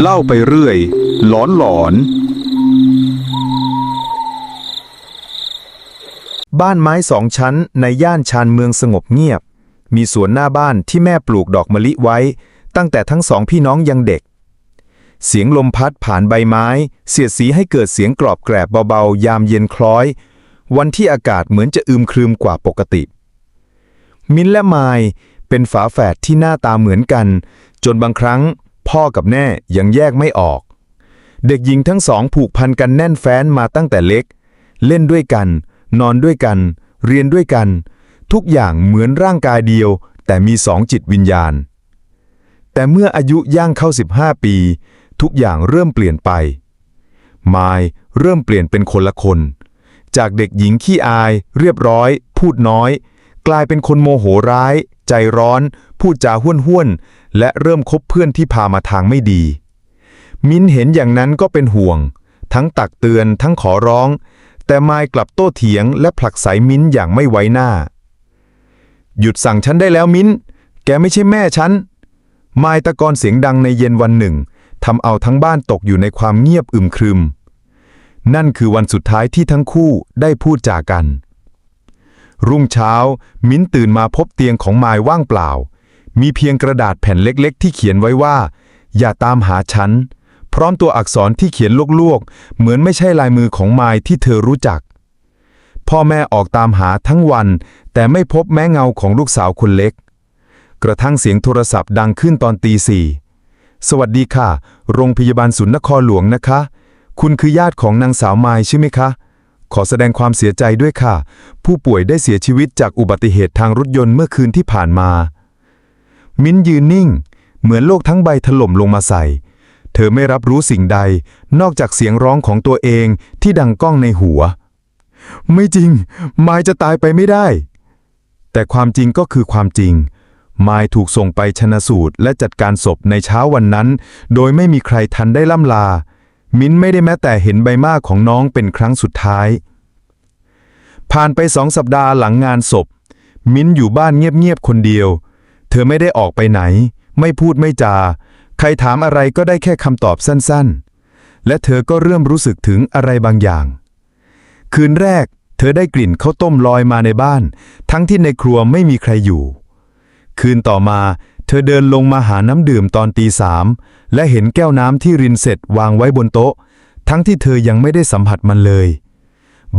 เล่าไปเรื่อย หลอนหลอน บ้านไม้สองชั้นในย่านชานเมืองสงบเงียบ มีสวนหน้าบ้านที่แม่ปลูกดอกมะลิไว้ ตั้งแต่ทั้งสองพี่น้องยังเด็ก เสียงลมพัดผ่านใบไม้ เสียดสีให้เกิดเสียงกรอบแกรบเบาๆ ยามเย็นคล้อย วันที่อากาศเหมือนจะอึมครึมกว่าปกติ มิ้นและไมายเป็นฝาแฝดที่หน้าตาเหมือนกัน จนบางครั้ง พ่อกับแม่ยังแยกไม่ออก เด็กหญิงทั้งสองผูกพันกันแน่นแฟ้นมาตั้งแต่เล็ก เล่นด้วยกัน นอนด้วยกัน เรียนด้วยกัน ทุกอย่างเหมือนร่างกายเดียว แต่มีสองจิตวิญญาณ แต่เมื่ออายุย่างเข้า 15 ปี ทุกอย่างเริ่มเปลี่ยนไปมายเริ่มเปลี่ยนเป็นคนละคน จากเด็กหญิงขี้อาย เรียบร้อย พูดน้อย กลายเป็นคนโมโหร้าย ใจร้อน พูดจาห้วนห้วน และเริ่มคบเพื่อนที่พามาทางไม่ดี มิ้นเห็นอย่างนั้นก็เป็นห่วง ทั้งตักเตือนทั้งขอร้อง แต่มายกลับโต้เถียง และผลักไสมิ้นอย่างไม่ไว้หน้า หยุดสั่งฉันได้แล้วมิ้นแกไม่ใช่แม่ฉันมายตะกอนเสียงดังในเย็นวันหนึ่งทำเอาทั้งบ้านตกอยู่ในความเงียบอึมครึม นั่นคือวันสุดท้ายที่ทั้งคู่ได้พูดจากัน รุ่งเช้า มิ้นตื่นมาพบเตียงของมายว่างเปล่า มีเพียงกระดาษแผ่นเล็กๆ ที่เขียนไว้ว่า อย่าตามหาฉัน พร้อมตัวอักษรที่เขียนลวกๆ เหมือนไม่ใช่ลายมือของไมายที่เธอรู้จัก พ่อแม่ออกตามหาทั้งวัน แต่ไม่พบแม้เงาของลูกสาวคนเล็ก กระทั่งเสียงโทรศัพท์ดังขึ้นตอนตีสี่สวัสดีค่ะ โรงพยาบาลศูนย์นครหลวงนะคะ คุณคือญาติของนางสาวไมายใช่ไหมคะ ขอแสดงความเสียใจด้วยค่ะ ผู้ป่วยได้เสียชีวิตจากอุบัติเหตุทางรถยนต์เมื่อคืนที่ผ่านมา มิ้นยืนนิ่ง เหมือนโลกทั้งใบถล่มลงมาใส่ เธอไม่รับรู้สิ่งใด นอกจากเสียงร้องของตัวเองที่ดังก้องในหัว ไม่จริง มายจะตายไปไม่ได้ แต่ความจริงก็คือความจริง มายถูกส่งไปชนะสูตรและจัดการศพในเช้าวันนั้น โดยไม่มีใครทันได้ล่ำลา มิ้นไม่ได้แม้แต่เห็นใบหน้าของน้องเป็นครั้งสุดท้าย ผ่านไปสองสัปดาห์หลังงานศพ มิ้นอยู่บ้านเงียบๆคนเดียว เธอไม่ได้ออกไปไหน ไม่พูดไม่จา ใครถามอะไรก็ได้แค่คำตอบสั้นๆ และเธอก็เริ่มรู้สึกถึงอะไรบางอย่าง คืนแรก เธอได้กลิ่นข้าวต้มลอยมาในบ้าน ทั้งที่ในครัวไม่มีใครอยู่ คืนต่อมา เธอเดินลงมาหาน้ำดื่มตอนตีสามและเห็นแก้วน้ำที่รินเสร็จวางไว้บนโต๊ะ ทั้งที่เธอยังไม่ได้สัมผัสมันเลย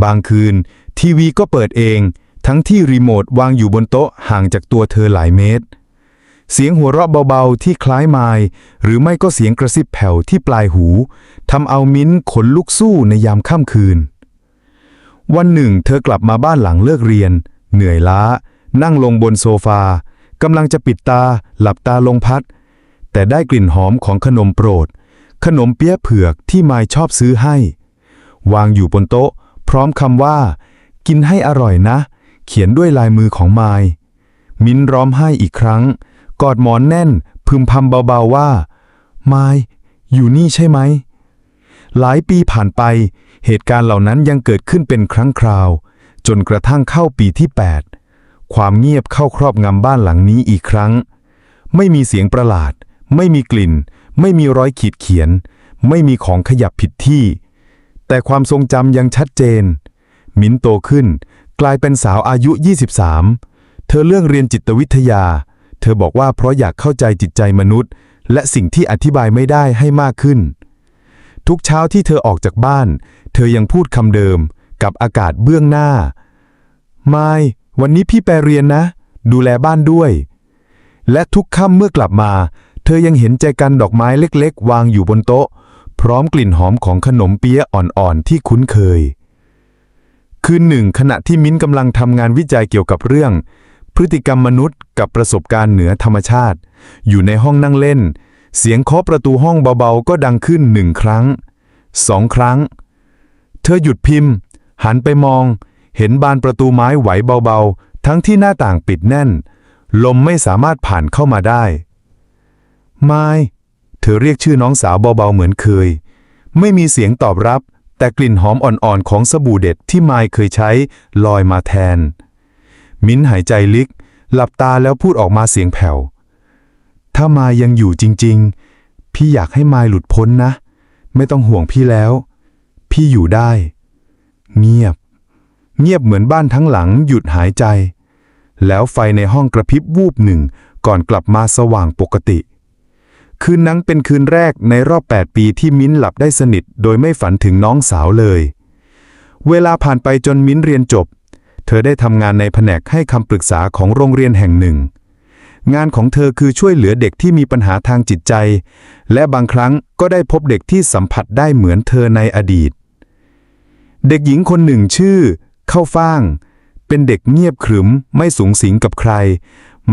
บางคืน ทีวีก็เปิดเองทั้งที่รีโมทวางอยู่บนโต๊ะห่างจากตัวเธอหลายเมตร เสียงหัวเราะเบาๆที่คล้ายไมายหรือไม่ก็เสียงกระซิบแผ่วที่ปลายหูทำเอามิ้นขนลุกสู้ในยามค่ำคืน วันหนึ่ง เธอกลับมาบ้านหลังเลิกเรียน เหนื่อยล้า นั่งลงบนโซฟากำลังจะปิดตา หลับตาลงพัด แต่ได้กลิ่นหอมของขนมโปรด ขนมเปี๊ยะเผือกที่มายชอบซื้อให้ วางอยู่บนโต๊ะ พร้อมคำว่า กินให้อร่อยนะ เขียนด้วยลายมือของมายมิ้นร้องไห้อีกครั้ง กอดหมอนแน่น พึมพำเบาๆว่า ไมายอยู่นี่ใช่ไหม หลายปีผ่านไป เหตุการณ์เหล่านั้นยังเกิดขึ้นเป็นครั้งคราว จนกระทั่งเข้าปีที่ 8 ความเงียบเข้าครอบงำบ้านหลังนี้อีกครั้ง ไม่มีเสียงประหลาด ไม่มีกลิ่น ไม่มีรอยขีดเขียน ไม่มีของขยับผิดที่ แต่ความทรงจำยังชัดเจน มิ้นโตขึ้น กลายเป็นสาวอายุ 23 เธอเลือกเรียนจิตวิทยา เธอบอกว่าเพราะอยากเข้าใจจิตใจมนุษย์ และสิ่งที่อธิบายไม่ได้ให้มากขึ้น ทุกเช้าที่เธอออกจากบ้าน เธอยังพูดคำเดิม กับอากาศเบื้องหน้า ไม่วันนี้พี่ไปเรียนนะ ดูแลบ้านด้วย และทุกค่ำเมื่อกลับมา เธอยังเห็นใจกันดอกไม้เล็กๆ วางอยู่บนโต๊ะ พร้อมกลิ่นหอมของขนมเปี๊ยะอ่อนๆที่คุ้นเคย คืนหนึ่งขณะที่มิ้นกำลังทำงานวิจัยเกี่ยวกับเรื่อง พฤติกรรมมนุษย์กับประสบการณ์เหนือธรรมชาติ อยู่ในห้องนั่งเล่น เสียงเคาะประตูห้องเบาๆ ก็ดังขึ้นหนึ่งครั้งสองครั้ง เธอหยุดพิมพ์ หันไปมอง เห็นบานประตูไม้ไหวเบาๆ ทั้งที่หน้าต่างปิดแน่น ลมไม่สามารถผ่านเข้ามาได้ ไม้เธอเรียกชื่อน้องสาวเบาๆเหมือนเคย ไม่มีเสียงตอบรับ แต่กลิ่นหอมอ่อนๆของสบู่เด็ดที่ไมายเคยใช้ลอยมาแทน มิ้นหายใจลึก หลับตาแล้วพูดออกมาเสียงแผ่ว ถ้ามายังอยู่จริง ๆ พี่อยากให้มายหลุดพ้นนะ ไม่ต้องห่วงพี่แล้ว พี่อยู่ได้ เงียบ เงียบเหมือนบ้านทั้งหลังหยุดหายใจ แล้วไฟในห้องกระพริบวูบหนึ่ง ก่อนกลับมาสว่างปกติ คืนนั้นเป็นคืนแรกในรอบ 8 ปีที่มิ้นหลับได้สนิท โดยไม่ฝันถึงน้องสาวเลย เวลาผ่านไปจนมิ้นเรียนจบ เธอได้ทำงานในแผนกให้คำปรึกษาของโรงเรียนแห่งหนึ่ง งานของเธอคือช่วยเหลือเด็กที่มีปัญหาทางจิตใจ และบางครั้งก็ได้พบเด็กที่สัมผัสได้เหมือนเธอในอดีต เด็กหญิงคนหนึ่งชื่อ เข้าฟ่าง เป็นเด็กเงียบขรึมไม่สูงสิงกับใคร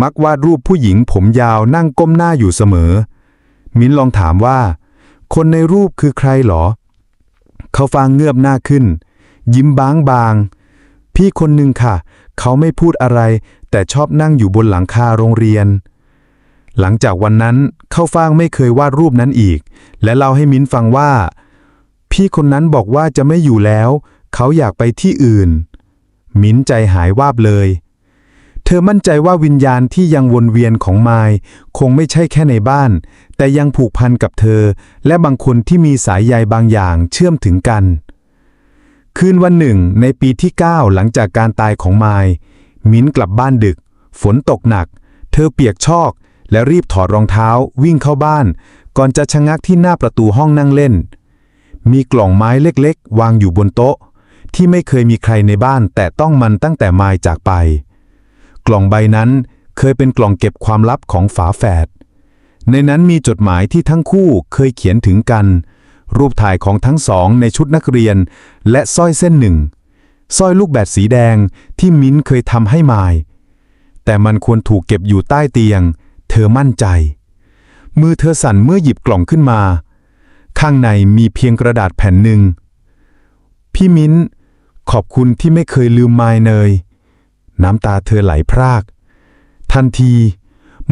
มักวาดรูปผู้หญิงผมยาวนั่งก้มหน้าอยู่เสมอ มิ้นลองถามว่า คนในรูปคือใครหรอ เข้าฟางเงือบหน้าขึ้นยิ้มบางบาง พี่คนหนึ่งค่ะ เขาไม่พูดอะไร แต่ชอบนั่งอยู่บนหลังคาโรงเรียน หลังจากวันนั้นเข้าฟางไม่เคยวาดรูปนั้นอีก และเล่าให้มิ้นฟังว่า พี่คนนั้นบอกว่าจะไม่อยู่แล้ว เขาอยากไปที่อื่น มิ้นใจหายวาบเลย เธอมั่นใจว่าวิญญาณที่ยังวนเวียนของไมายคงไม่ใช่แค่ในบ้าน แต่ยังผูกพันกับเธอ และบางคนที่มีสายใยบางอย่างเชื่อมถึงกัน คืนวันหนึ่ง ในปีที่ 9 หลังจากการตายของไมายมิ้นกลับบ้านดึก ฝนตกหนัก เธอเปียกชอก และรีบถอดรองเท้า วิ่งเข้าบ้าน ก่อนจะชะงักที่หน้าประตูห้องนั่งเล่น มีกล่องไม้เล็กๆ วางอยู่บนโต๊ะ ที่ไม่เคยมีใครในบ้าน แต่ต้องมันตั้งแต่ไมายจากไป กล่องใบนั้นเคยเป็นกล่องเก็บความลับของฝาแฝดในนั้นมีจดหมายที่ทั้งคู่เคยเขียนถึงกัน รูปถ่ายของทั้งสองในชุดนักเรียน และสร้อยเส้นหนึ่งสร้อยลูกแบดสีแดงที่มิ้นเคยทำให้มาย แต่มันควรถูกเก็บอยู่ใต้เตียง เธอมั่นใจ มือเธอสั่นเมื่อหยิบกล่องขึ้นมา ข้างในมีเพียงกระดาษแผ่นหนึ่ง พี่มิ้น ขอบคุณที่ไม่เคยลืมมายเนย น้ำตาเธอไหลพราก ทันที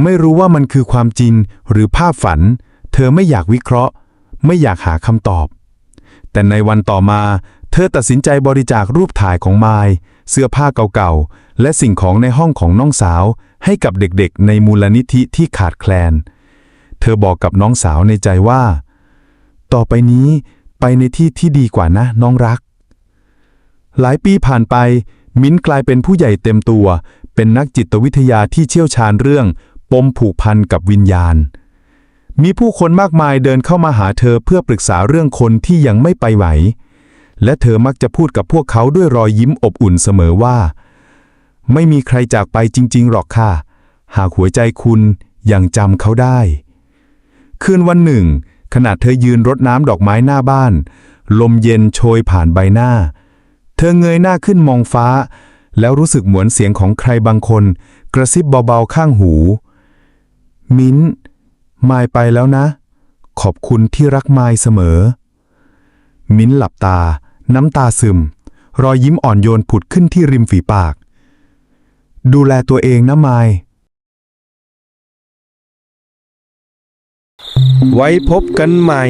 ไม่รู้ว่ามันคือความจริงหรือภาพฝัน เธอไม่อยากวิเคราะห์ ไม่อยากหาคำตอบ แต่ในวันต่อมา เธอตัดสินใจบริจาครูปถ่ายของมายเสื้อผ้าเก่าๆ และสิ่งของในห้องของน้องสาว ให้กับเด็กๆ ในมูลนิธิที่ขาดแคลน เธอบอกกับน้องสาวในใจว่า ต่อไปนี้ไปในที่ที่ดีกว่านะน้องรัก หลายปีผ่านไป มิ้นกลายเป็นผู้ใหญ่เต็มตัว เป็นนักจิตวิทยาที่เชี่ยวชาญเรื่อง ปมผูกพันกับวิญญาณ มีผู้คนมากมายเดินเข้ามาหาเธอเพื่อปรึกษาเรื่องคนที่ยังไม่ไปไหว และเธอมักจะพูดกับพวกเขาด้วยรอยยิ้มอบอุ่นเสมอว่า ไม่มีใครจากไปจริง ๆ หรอกค่ะ หากหัวใจคุณยังจำเขาได้ คืนวันหนึ่ง ขณะเธอยืนรดน้ำดอกไม้หน้าบ้าน ลมเย็นโชยผ่านใบหน้า เธอเงยหน้าขึ้นมองฟ้า แล้วรู้สึกเหมือนเสียงของใครบางคน กระซิบเบาๆข้างหู มิ้น มายไปแล้วนะ ขอบคุณที่รักมายเสมอ มิ้นหลับตา น้ำตาซึม รอยยิ้มอ่อนโยนผุดขึ้นที่ริมฝีปาก ดูแลตัวเองนะมาย ไว้พบกันใหม่